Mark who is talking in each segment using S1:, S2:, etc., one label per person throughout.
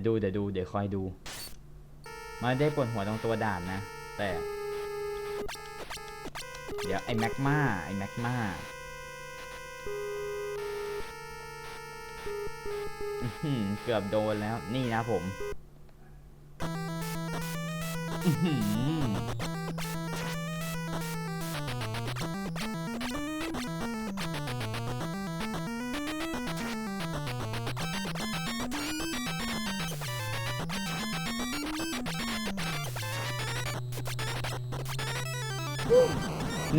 S1: ยวดูเดี๋ยวดูเดี๋ยวคอยดู มาได้ปวดหัวตรงตัวด่านนะ แต่ เดี๋ยวไอ้แม็กมาไอ้แม็กมาเกือบโดนแล้วนี่นะผม อื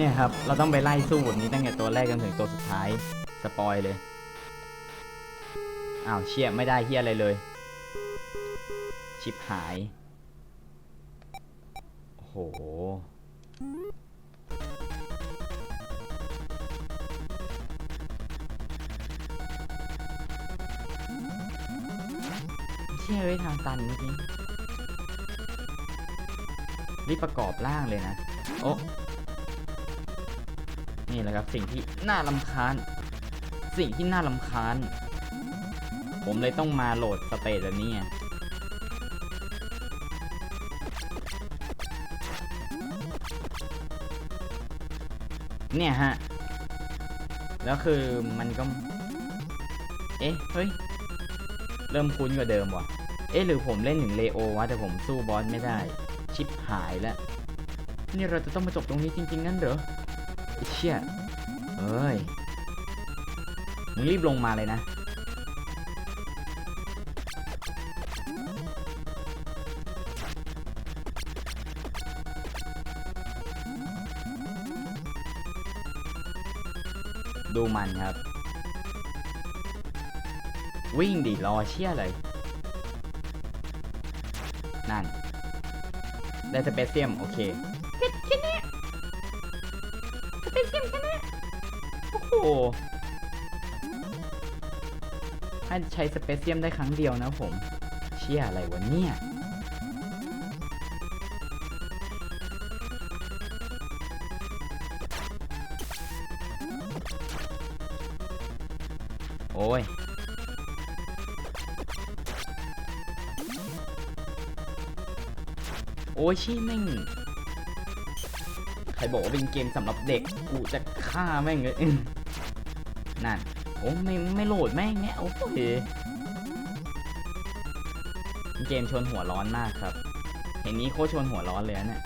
S1: เนี่ยครับ เราต้องไปไล่สู้บบนี้ตั้งแต่ตัวแรกจนถึงตัวสุดท้าย สปอยเลย อ้าวเชี่ยไม่ได้เฮียอะไรเลย ชิปหาย โอ้โห เชี่ยเอ้ยทางตันจริงรีบประกอบร่างเลยนะ โอ้ นี่แหละครับสิ่งที่น่าลำคาญ สิ่งที่น่าลำคาญ ผมเลยต้องมาโหลดสเตจแบบนี้เนี่ยฮะ แล้วคือมันก็ เอ๊ะ เฮ้ย เริ่มคุ้นกว่าเดิมว่ะ เอ๊ะ หรือผมเล่นถึงเลโอวะแต่ผมสู้บอสไม่ได้ ชิปหายแล้ว นี่เราจะต้องมาจบตรงนี้จริงๆงั้นเหรอ เชี่ยเอ้ย มึงรีบลงมาเลยนะ ดูมันครับ วิ่งดิรอเชี่ยเลย นั่น ได้สเปเซียม โอเคแค่นี้ส โหให้ใช้สเปเซียมได้ครั้งเดียวนะผม เชี่ยอะไรวะเนี่ยโอ้ย โอ้ยชี้แม่ง ครบอกว่าเป็นเกมสำหรับเด็กกูจะฆ่าแม่งเลยนั่นโอ้ไม่ไม่โหลดแม่งเนี่ยโอ้โหเกมชวนหัวร้อนมากครับเห็นนี้โคชวนหัวร้อนเลยนะเนี่ย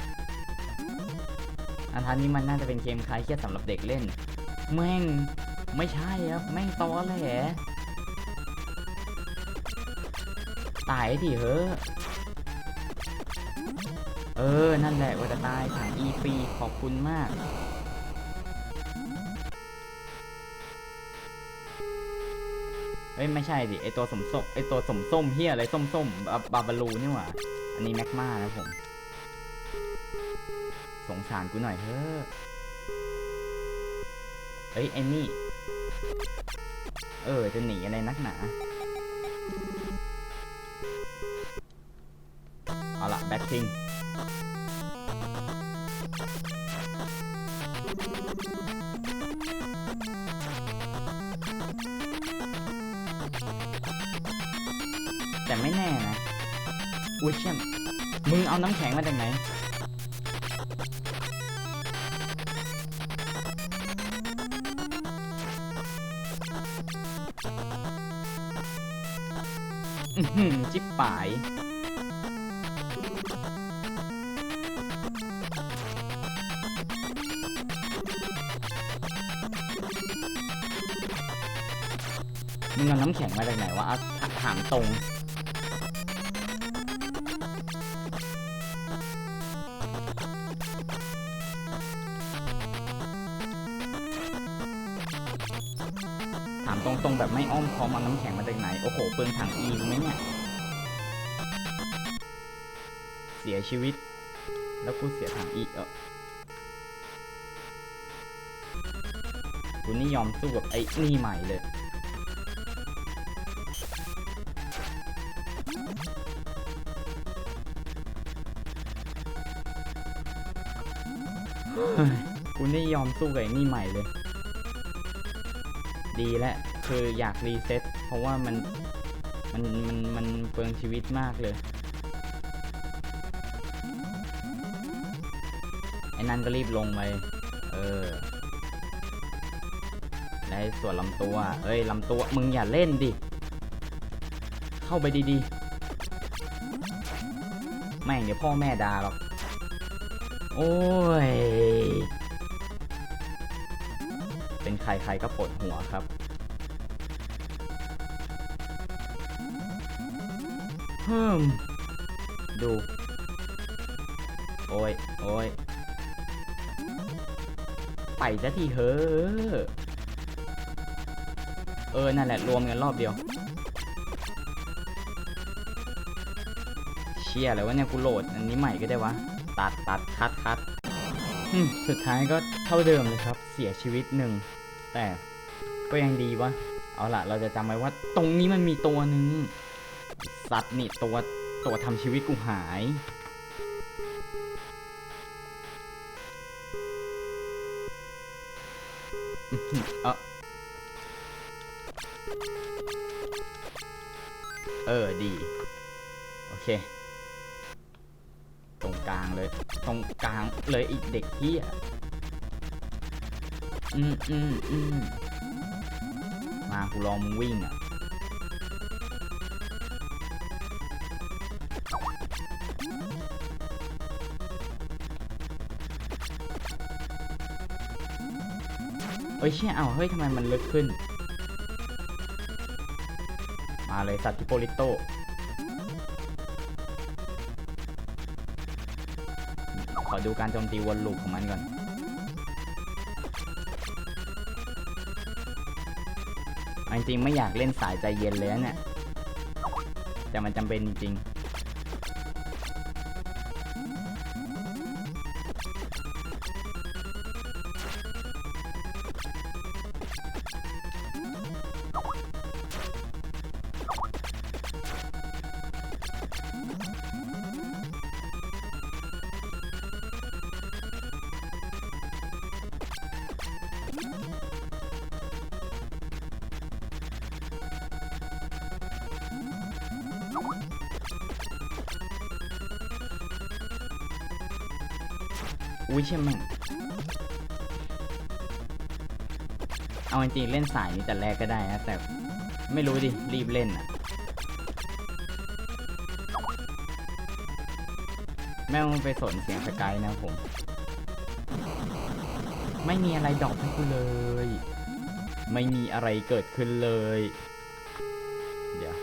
S1: อันทันนี้มันน่าจะเป็นเกมคลายเครียดสำหรับเด็กเล่น แม่งไม่ใช่ครับแม่งตอแหลตายดิเฮ้อ เออ นั่นแหละว่าจะตายถังอีฟีขอบคุณมากเฮ้ยไม่ใช่ดิไอตัวสมส้มไอตัวสมส้มเฮียอะไรส้มส้มบาบาลูนี่หว่าอันนี้แม็กมานะผม สงสารกูหน่อยเถอเฮ้ยไอ้นี่เออจะหนีอะไรนักหนาเอาละแบ็คทิง แต่ไม่แน่นะอุ้ยเชี่ยมมึงเอาน้ำแข็งมาจากไหนอื้อหือจิ๊บป่าย มึงเอาน้ำแข็งมาจากไหนวะเอาถามตรงถามตรงๆแบบไม่อ้อมคอมเอาน้ำแข็งมาจากไหน โอ้โหเปลืองถังอีกไหมเนี่ย เสียชีวิต แล้วกูเสียถังอีเออกูนี่ยอมสู้กับไอ้นี่ใหม่เลย ยอมสู้กับไอ้นี่ใหม่เลย ดีแล้วคืออยากรีเซ็ตเพราะว่ามันมันมันมันเปลืองชีวิตมากเลย ไอ้นั่นก็รีบลงไป เออและไอ้ส่วนลำตัว เอ้ยลำตัวมึงอย่าเล่นดิ เข้าไปดีๆ แม่งเดี๋ยวพ่อแม่ด่าหรอก โอ้ย ใครใครก็ปวดหัวครับเพิ่มดู โอ้ย โอ้ย ไปซะทีเฮ้อะเออ นั่นแหละ รวมกันรอบเดียว เชี่ยอะไรวะเนี่ยกูโหลด อันนี้ใหม่ก็ได้วะ ตัดตัดคัดคัดสุดท้ายก็เท่าเดิมเลยครับ เสียชีวิตหนึ่ง แต่ก็ยังดีวะ เอาละเราจะจำไว้ว่า ตรงนี้มันมีตัวหนึ่งสัตว์นี่ตัวตัวทำชีวิตกูหายอือหือเออเออดี โอเค ตรงกลางเลย ตรงกลางเลยอีกเด็กเฮีย อืมอืมอืมมากูรอมึงวิ่งอะเอ้ยเชี่ยเอาเฮ้ยทำไมมันลึกขึ้น มาเลยสัตว์ทิโปลิโตขอดูการโจมตีวนลูปของมันก่อน จริงไม่อยากเล่นสายใจเย็นเลยนะเนี่ยแต่มันจำเป็นจริงๆ อุ้ยเชี่ยแม่งเอาจริงเล่นสายนี้แต่แรกก็ได้นะแต่ไม่รู้ดิ รีบเล่นอะแม่งไปสนเสียงสกายนะผม ไม่มีอะไรดรอกให้กูเลย ไม่มีอะไรเกิดขึ้นเลย เดี๋ยว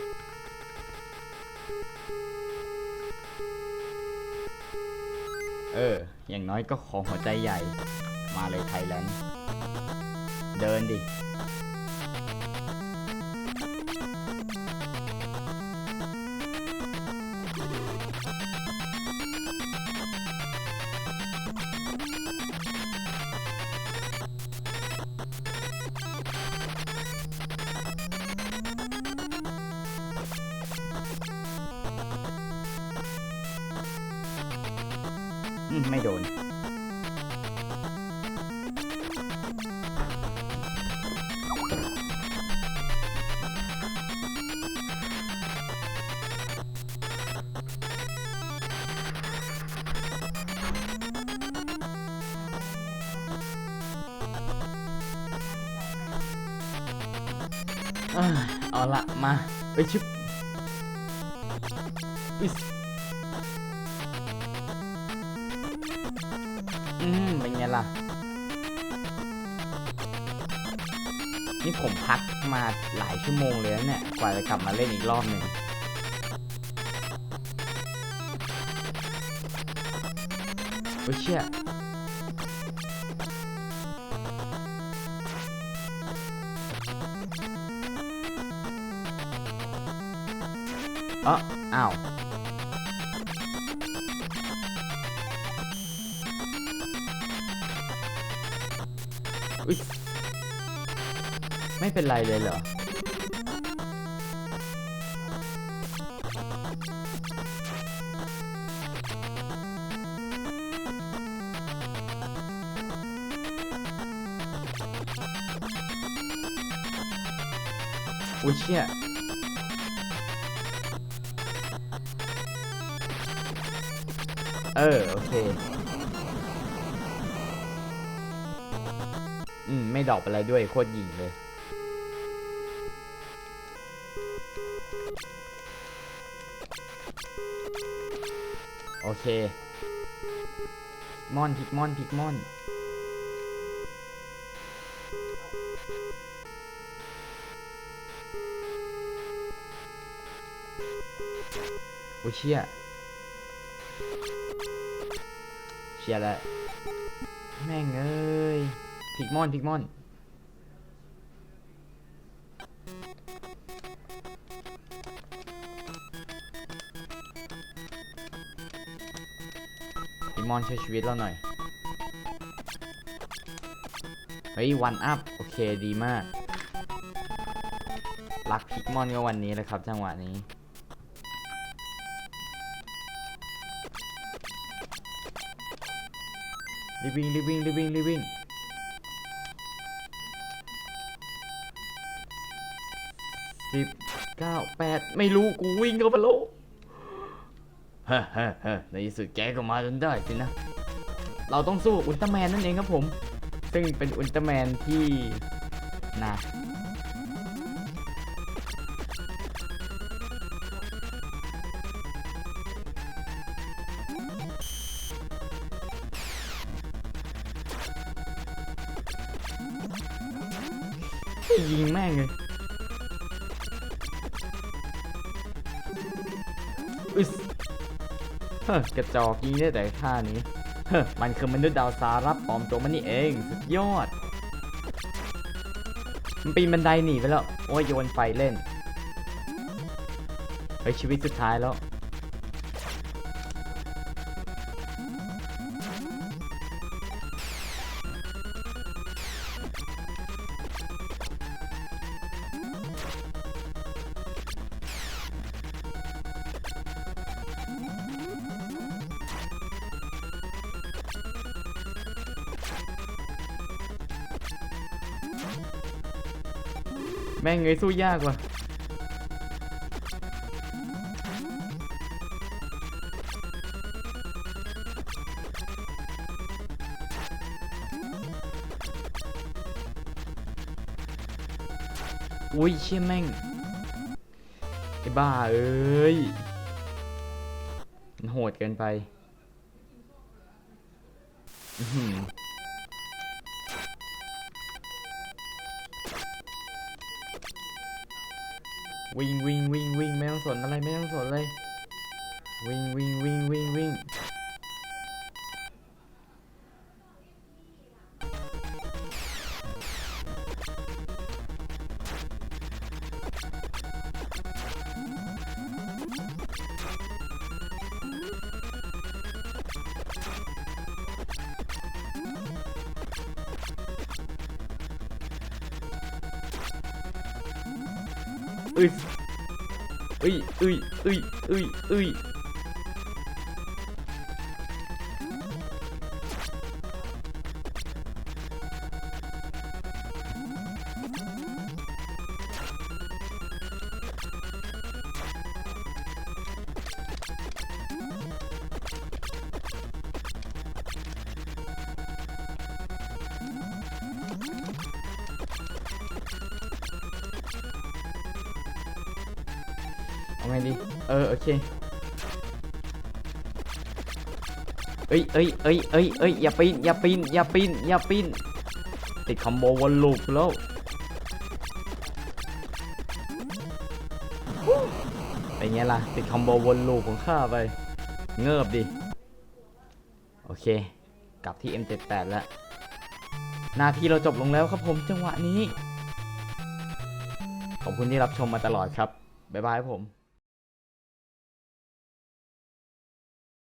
S1: เออ อย่างน้อยก็ขอหัวใจใหญ่ มาเลยไทยแลนด์ เดินดิ ไม่โดนอ่าเอาละมา ไปชิบอิส อืมเป็นไงล่ะ นี่ผมพักมาหลายชั่วโมงเลยนะเนี่ย กว่าจะกลับมาเล่นอีกรอบหนึ่งโอ้ยเชี่ยเอ๋ออ้าว ไม่เป็นไรเลยเหรอ อุ้ยเชี่ยเออ โอเค อืม ไม่ดอกอะไรด้วย โคตรยิงเลย โอเค มอนพิกมอนพิกมอนโอ้เชี่ยเชี่ยแล้วแม่งเอ้ยพิกมอนพิกมอน มอนช่วยชีวิตเราหน่อย เฮ้ยวันอัพ โอเคดีมาก รักพิกมอนก็วันนี้เลยครับจังหวะนี้ รีบวิ่งรีบวิ่งรีบวิ่งรีบวิ่งสิบเก้าแปดไม่รู้ กูวิ่งเข้าไปแล้ว ฮ้เฮ้เฮ้ในที่สุดแกก็มาจนได้สินะ เราต้องสู้อุลตร้าแมนนั่นเองครับผม ซึ่งเป็นอุลตร้าแมนที่นะยิงแม่งเลย เฮ้กระจอกยิงได้แต่ท่านี้ เฮ้มันคือมนุษย์ดาวสารับปลอมตัวมันนี่เองสุดยอด มันปีนบันไดหนีไปแล้ว โอ้ยโยนไฟเล่นเฮ้ยชีวิตสุดท้ายแล้ว แม่งเงยสู้ยากว่ะอุ้ยเชี่ยแม่งไอ้บ้าเอ้ยมันโหดเกินไป วิ่งวิ่งวิ่งวิ่งไม่ต้องสนอะไรไม่ต้องสนเลย วิ่งวิ่งวิ่งวิ่งวิ่ง อ้ยเอ้ยเอ้ยเอ้ยเอ้ยเอ้ย ไงดี เออ โอเค เอ้ยเอ้ยเอ้ยเอ้ยเอ้ยอย่าปีน อย่าปีน อย่าปีน อย่าปีน ติดคอมโบวนลูปแล้วเป็นไงล่ะ ติดคอมโบวนลูปของข้าไป เงิบดิ โอเค กลับที่ M78 แล้วหน้าที่เราจบลงแล้วครับผมจังหวะนี้ ขอบคุณที่รับชมมาตลอดครับ บ๊ายบายผม